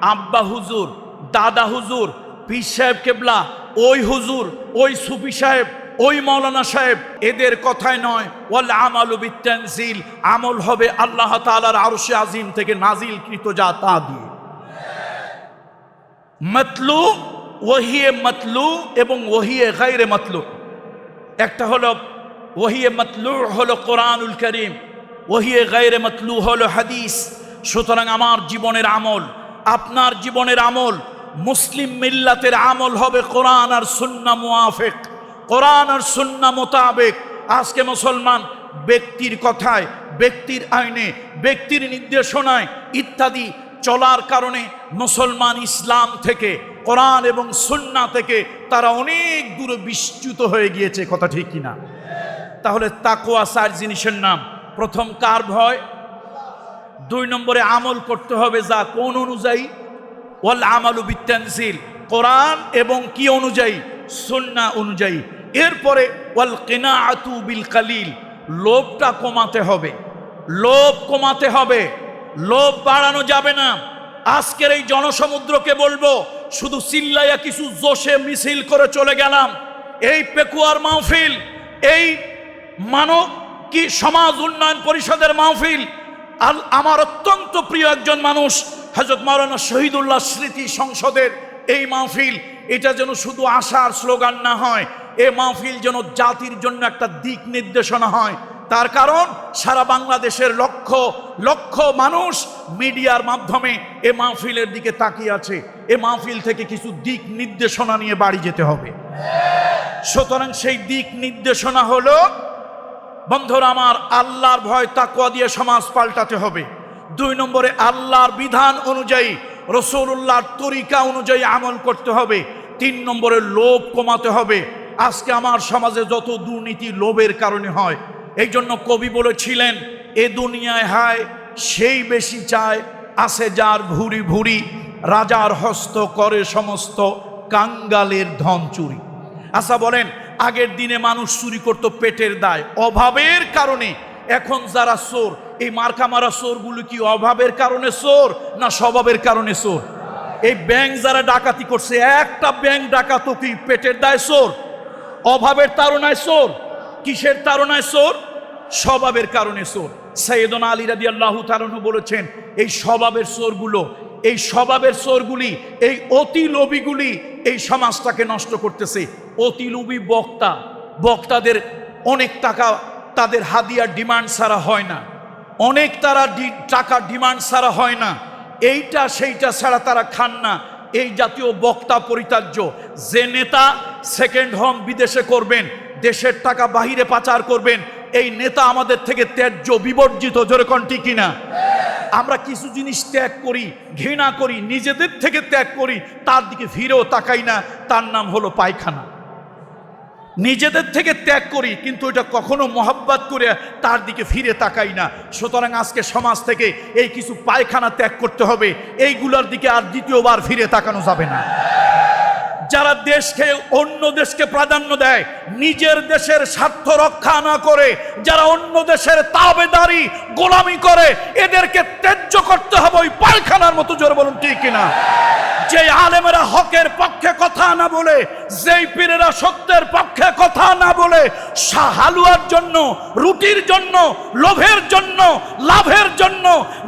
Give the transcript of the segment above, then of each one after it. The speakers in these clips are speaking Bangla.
আব্বা হুজুর, দাদা হুজুর, পীর সাহেব কেবলা, ওই হুজুর, ওই সুফি সাহেব, ওই মৌলানা সাহেব, এদের কথায় নয়, ওয়াল আমালু বিত্তানজিল, আমল হবে আল্লাহ তাআলার আরশে আজিম থেকে নাজিলকৃত যা তা দিয়ে। মতলু ওহিয়ে মতলু এবং ওহিয়ে গাইরে মতলু। একটা হলো ওহিয়ে মতলু হলো কোরআনুল করিম ওহিয়ে গায়রে মতলু হলো হাদিস। সুতরাং আমার জীবনের আমল আপনার জীবনের আমল মুসলিম মিল্লাতের আমল হবে কোরআন আর সুন্না মুআফিক। কোরআন আর সুন্না মোতাবেক। আজকে মুসলমান ব্যক্তির কথায়, ব্যক্তির আইনে, ব্যক্তির নির্দেশনায় ইত্যাদি চলার কারণে মুসলমান ইসলাম থেকে, কোরআন এবং সুন্না থেকে তারা অনেক দূরে বিচ্যুত হয়ে গিয়েছে, কথা ঠিক কিনা? তাহলে তাকোয়া চার জিনিসের নাম। প্রথম কার ভয় দুই নম্বরে আমল করতে হবে যা কোন অনুযায়ী? ওয়াল আমালু বিত্তানসিল কোরআন এবং কি অনুযায়ী? সুন্না অনুযায়ী। এরপরে ওয়াল কিনাআতু বিল কালিল। লোভটা কমাতে হবে। লোভ কমাতে হবে। লোভ বাড়ানো যাবে না। আজকের এই জনসমুদ্রকে বলব, শুধু চিল্লাইয়া কিছু জোশে মিছিল করে চলে গেলাম। এই পেকুয়ার মাহফিল, এই মানব কি সমাজ উন্নয়ন পরিষদের মাহফিল আমার অত্যন্ত প্রিয় একজন মানুষ হজরত মাওলানা শহীদুল্লাহ স্মৃতি সংসদের এই মাহফিল। এটা যেন শুধু আশার স্লোগান না হয়, এ মাহফিল যেন জাতির জন্য একটা দিক নির্দেশনা হয়। তার কারণ, সারা বাংলাদেশের লক্ষ লক্ষ মানুষ মিডিয়ার মাধ্যমে এ মাহফিলের দিকে তাকিয়ে আছে। এ মাহফিল থেকে কিছু দিক নির্দেশনা নিয়ে বাড়ি যেতে হবে। সুতরাং সেই দিক নির্দেশনা হলো বন্ধুরা, আমার আল্লাহর ভয় তাকুয়া দিয়ে সমাজ পাল্টাতে হবে। দুই নম্বরে, আল্লাহর বিধান অনুযায়ী রসুল্লাহর তরিকা অনুযায়ী আমল করতে হবে। তিন নম্বরে, লোভ কমাতে হবে। আজকে আমার সমাজে যত দুর্নীতি লোভের কারণে হয় এই জন্য কবি বলেছিলেন, এ দুনিয়ায় হায়, সেই বেশি চায় আছে যার ভুরি ভুরি, রাজার হস্ত করে সমস্ত কাঙ্গালের ধন চুরি। আচ্ছা বলেন আগের দিনে মানুষ চুরি করতো পেটের দায়। অভাবের কারণে এখন যারা চোর, এই মার্কা মারা চোরগুলো কি অভাবের কারণে চোর না স্বভাবের কারণে চোর? এই ব্যাংক যারা ডাকাতি করছে, একটা ব্যাংক ডাকাতো কি পেটের দায় চোর? অভাবের তারণায় চোর? কিসের তারণায় চোর? স্বভাবের কারণে চোর। সৈয়দন আলী রাদি আল্লাহ তারণু বলেছেন, এই স্বভাবের চোরগুলো, এই স্বভাবের চোরগুলি, এই অতি লোভীগুলি এই সমাজটাকে নষ্ট করতেছে। অতি বক্তা। বক্তাদের অনেক টাকা তাদের হাদিয়ার ডিমান্ড ছাড়া হয় না। অনেক তারা টাকা ডিমান্ড ছাড়া হয় না। এইটা সেইটা ছাড়া তারা খান না। এই জাতীয় বক্তা পরিত্যাজ্য। যে নেতা সেকেন্ড হোম বিদেশে করবেন, দেশের টাকা বাহিরে পাচার করবেন, এই নেতা আমাদের থেকে ত্যায্য, বিবর্জিত যেরকম ঠিক কিনা? আমরা কিছু জিনিস ত্যাগ করি, ঘৃণা করি, নিজেদের থেকে ত্যাগ করি, তার দিকে ফিরেও তাকাই না। তার নাম হলো পায়খানা। নিজেদের থেকে ত্যাগ করি, কিন্তু এটা কখনো মহাব্বাত করে তার দিকে ফিরে তাকাই না। সুতরাং আজকে সমাজ থেকে এই কিছু পায়খানা ত্যাগ করতে হবে, এইগুলোর দিকে আর দ্বিতীয়বার ফিরে তাকানো যাবে না। যারা দেশকে, অন্য দেশকে প্রাধান্য দেয়, নিজের দেশের স্বার্থ রক্ষা না করে, যারা অন্য দেশের তাবেদারি গোলামি করে, এদেরকে ত্যায্য করতে হবে ওই পায়খানার মতো, জোর বলুন, ঠিক কিনা? যে আলেমেরা হকের পক্ষে কথা না বলে, যেই পীরেরা সত্যের পক্ষে কথা না বলে হালুয়ার জন্য, রুটির জন্য, লোভের জন্য, লাভের জন্য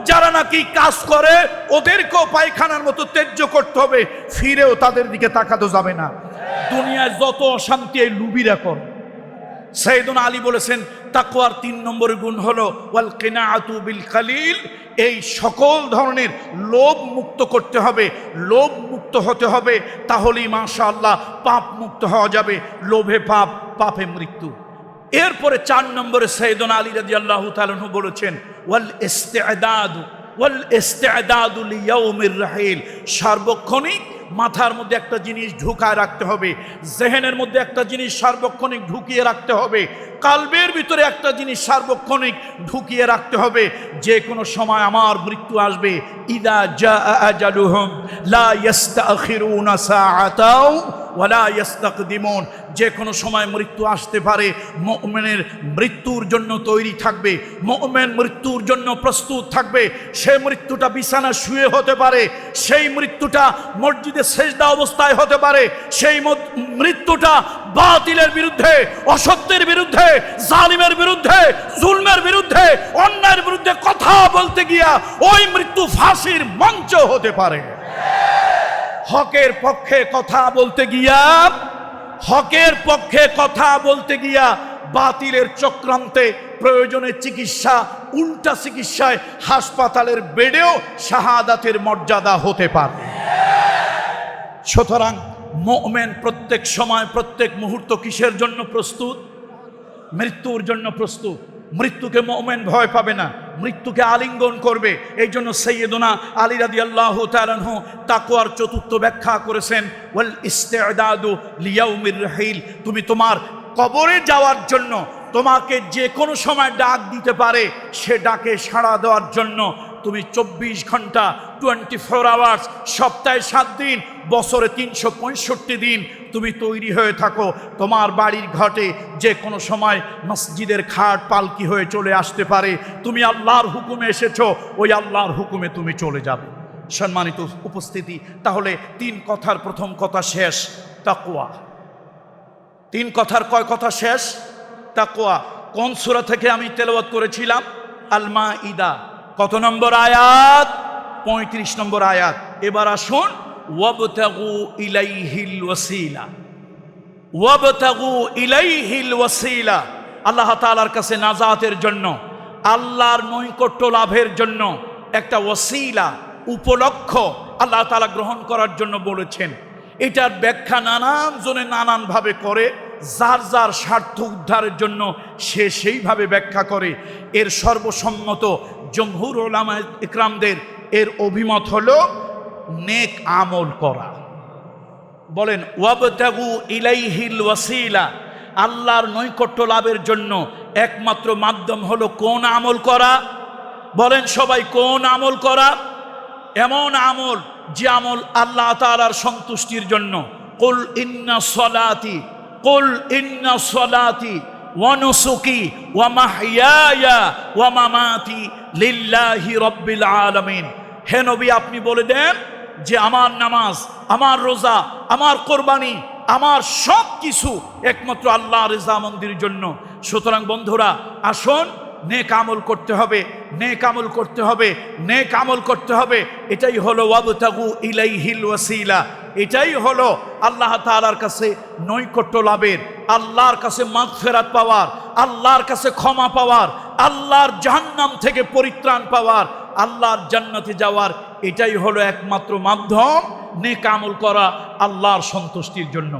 যারা নাকি কাজ করে, ওদেরকেও পায়খানার মতো ত্যায্য করতে হবে। ফিরেও তাদের দিকে তাকাতে যাবে না। দুনিয়ায় যত অশান্তি, এই লুবিরা কর সৈয়দুন আলী বলেছেন, তাকওয়ার তিন নম্বর গুণ হলো, ওয়াল কিনাআতু বিল খালিল এই সকল ধরনের লোভ মুক্ত করতে হবে। লোভ মুক্ত হতে হবে, তাহলেই মাশাআল্লাহ পাপ মুক্ত হওয়া যাবে। লোভে পাপ, পাপে মৃত্যু। এরপরে চার নম্বরে সৈয়দুন আলী রাদিয়াল্লাহু তাআলা বলেছেন, ওয়াল রাহিল। সার্বক্ষণিক মাথার মধ্যে একটা জিনিস ঢুকায় রাখতে হবে, জেহেনের মধ্যে একটা জিনিস সার্বক্ষণিক ঢুকিয়ে রাখতে হবে, কালবের ভিতরে একটা জিনিস সার্বক্ষণিক ঢুকিয়ে রাখতে হবে, যে কোনো সময় আমার মৃত্যু আসবে, ইদা জা আজালুহুম লা ইস্তাখিরুনা সাআতাও ওয়ালা ইয়াস্তাকদিমুন, যে কোনো সময় মৃত্যু আসতে পারে, মুমিনের মৃত্যুর জন্য তৈরি থাকবে, মুমিন মৃত্যুর জন্য প্রস্তুত থাকবে সেই মৃত্যুটা বিছানা শুয়ে হতে পারে, সেই মৃত্যুটা মসজিদে সেজদা অবস্থায় হতে পারে, সেই মৃত্যুটা বাতিলের বিরুদ্ধে, অসত্যের বিরুদ্ধে, জালিমের বিরুদ্ধে, জুলমের বিরুদ্ধে, অন্যায়ের বিরুদ্ধে কথা বলতে গিয়া ওই মৃত্যু ফাঁসির মঞ্চ হতে পারে। হকের পক্ষে কথা বলতে গিয়া, হকের পক্ষে কথা বলতে গিয়া বাতিলের চক্রান্তে প্রয়োজনে চিকিৎসা, উল্টা চিকিৎসায় হাসপাতালের বেডেও শাহাদাতের মর্যাদা হতে পারে। সুতরাং মোমেন প্রত্যেক সময়, প্রত্যেক মুহূর্ত কিসের জন্য প্রস্তুত? মৃত্যুর জন্য প্রস্তুত। মৃত্যুকে মোমেন ভয় পাবে না। মৃত্যুকে আলিঙ্গন করবে। এই জন্য সৈয়দনা আলী রাদি আল্লাহ তালানহু তাকুয়ার চতুর্থ ব্যাখ্যা করেছেন, ওয়াল ইস্তেদাদু লিয়াউমির রহিল। তুমি তোমার কবরে যাওয়ার জন্য তোমাকে যে কোনো সময় ডাক দিতে পারে, সে ডাকে সাড়া দেওয়ার জন্য। তুমি চব্বিশ ঘণ্টা টোয়েন্টি ফোর আওয়ার্স সপ্তাহে সাত দিন, বছরে তিনশো পঁয়ষট্টি দিন তুমি তৈরি হয়ে থাকো। তোমার বাড়ির ঘটে যে কোনো সময় মসজিদের খাট পালকি হয়ে চলে আসতে পারে। তুমি আল্লাহর হুকুমে এসেছ, ওই আল্লাহর হুকুমে তুমি চলে যাবে। সম্মানিত উপস্থিতি, তাহলে তিন কথার প্রথম কথা শেষ তাকুয়া তিন কথার কয় কথা শেষ? তাকুয়া কোন সূরা থেকে আমি তেলাওয়াত করেছিলাম? আলমা ইদা কত নম্বর আয়াত? পঁয়ত্রিশ নম্বর আয়াত। এবার আসুন, ওয়াবতাগু ইলাইহিল ওয়াসিলা। ওয়াবতাগু ইলাইহিল ওয়াসিলা। আল্লাহ তাআলার কাছে নাজাতের জন্য, আল্লাহর নৈকট্য লাভের জন্য একটা ওয়াসিলা, উপলক্ষ আল্লাহ তাআলা গ্রহণ করার জন্য বলেছেন। এটার ব্যাখ্যা নানান জনে নানানভাবে করে, যার যার স্বার্থ উদ্ধারের জন্য সে সেইভাবে ব্যাখ্যা করে। এর সর্বসম্মত জমহুর ওলামা ইকরামদের এর অভিমত হলো নেক আমল করা। বলেন, ওয়াবতাগু ইলাইহিল ওয়াসিলা, আল্লাহর নৈকট্য লাভের জন্য একমাত্র মাধ্যম হলো কোন আমল করা। বলেন সবাই, কোন আমল করা? এমন আমল যে আমল আল্লাহ তাআলার সন্তুষ্টির জন্য। কুল ইন্না সলাতি, কুল ইন্না সলাতি ওয়ানুসুকি ওয়া মাহইয়ায়া ওয়া মামাতি লিল্লাহি রাব্বিল আলামিন হে নবী, আপনি বলে দেন যে আমার নামাজ, আমার রোজা, আমার কোরবানি, আমার সব কিছু একমাত্র আল্লাহ রেজা মন্দির জন্য। সুতরাং বন্ধুরা, আসুন নেক আমল করতে হবে, নেক আমল করতে হবে, নেক আমল করতে হবে। এটাই হলো ওয়াবতাগু ইলাইহিল ওয়াসিলা। এটাই হলো আল্লাহ তাআলার কাছে নৈকট্য লাভের, আল্লাহর কাছে মাগফিরাত পাওয়ার, আল্লাহর কাছে ক্ষমা পাওয়ার, আল্লাহর জাহান্নাম থেকে পরিত্রাণ পাওয়ার, আল্লাহর জান্নাতে যাওয়ার। এটাই হলো একমাত্র মাধ্যম নেক আমল করা আল্লাহর সন্তুষ্টির জন্য।